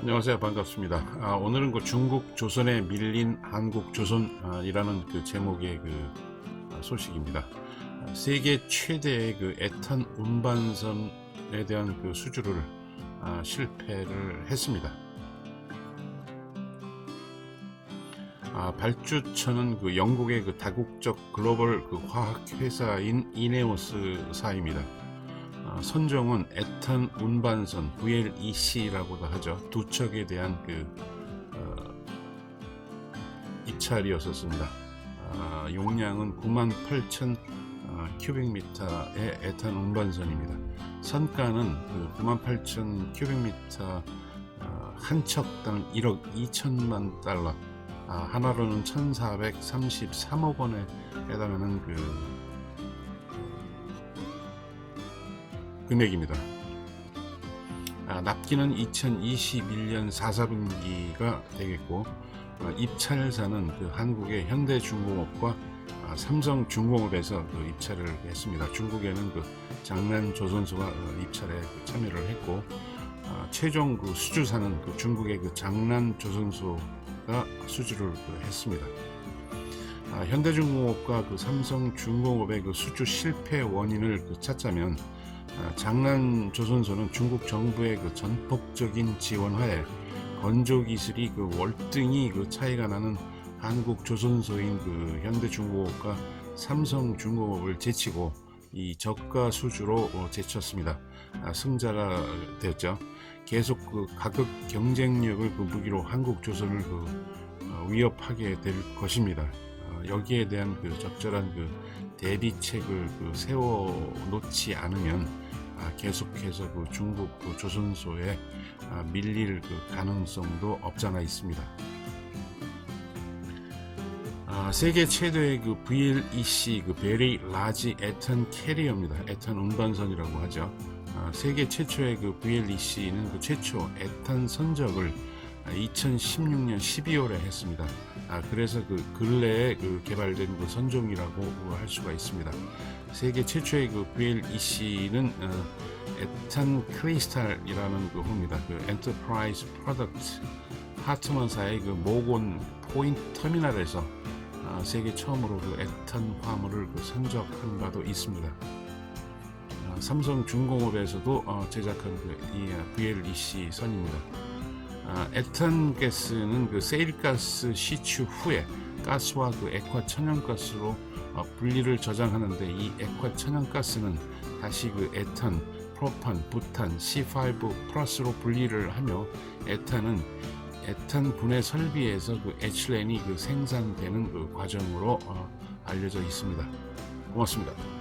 안녕하세요. 반갑습니다. 아, 오늘은 그 중국 조선에 밀린 한국 조선이라는 그 제목의 그 아, 소식입니다. 아, 세계 최대의 그 에탄 운반선에 대한 그 수주를 아, 실패를 했습니다. 아, 발주처는 그 영국의 그 다국적 글로벌 그 화학 회사인 이네오스사입니다. 아, 선종은 에탄 운반선 VLEC라고도 하죠. 두 척에 대한 그 어, 입찰이었었습니다. 아, 용량은 98,000 어, 큐빅미터의 에탄 운반선입니다. 선가는 그 98,000 큐빅미터 어, 한 척당 1억 2천만 달러, 아, 하나로는 1,433억 원에 해당하는 그 금액입니다. 아, 납기는 2021년 4, 4분기가 되겠고 어, 입찰사는 그 한국의 현대중공업과 아, 삼성중공업에서 그 입찰을 했습니다. 중국에는 그 장난 조선소가 어, 입찰에 그 참여를 했고 아, 최종 그 수주사는 그 중국의 그 장난 조선소가 수주를 그 했습니다. 아, 현대중공업과 그 삼성중공업의 그 수주 실패 원인을 그 찾자면 아, 장난 조선소는 중국 정부의 그 전폭적인 지원하에 건조 기술이 그 월등히 그 차이가 나는 한국 조선소인 그 현대중공업과 삼성중공업을 제치고 이 저가 수주로 어, 제쳤습니다. 아, 승자가 되었죠. 계속 그 가격 경쟁력을 그 무기로 한국 조선을 그 어, 위협하게 될 것입니다. 어, 여기에 대한 그 적절한 그 대비책을 그 세워 놓지 않으면 아, 계속해서 그 중국 그 조선소에 아, 밀릴 그 가능성도 없잖아 있습니다. 아, 세계 최대의 그 VLEC 그 베리 라지 에탄 캐리어입니다. 에탄 운반선이라고 하죠. 아, 세계 최초의 그 VLEC는 그 최초 에탄 선적을 2016년 12월에 했습니다. 아, 그래서 그 근래에 그 개발된 그 선종이라고 할 수가 있습니다. 세계 최초의 그 VLEC는 어, 에탄 크리스탈이라는 그 호입니다. 그 엔터프라이즈 프로덕트 하트먼사의 그 모곤 포인트 터미널에서 아, 세계 처음으로 그 에탄 화물을 그 선적한 바도 있습니다. 아, 삼성 중공업에서도 어, 제작한 그 이 VLEC 선입니다. 아, 에탄 가스는 그 세일가스 시추 후에 가스와 그 액화 천연가스로 어, 분리를 저장하는데 이 액화 천연가스는 다시 그 에탄, 프로판, 부탄, C5 플러스로 분리를 하며 에탄은 에탄 분해 설비에서 그 에틸렌이 그 생산되는 그 과정으로 어, 알려져 있습니다. 고맙습니다.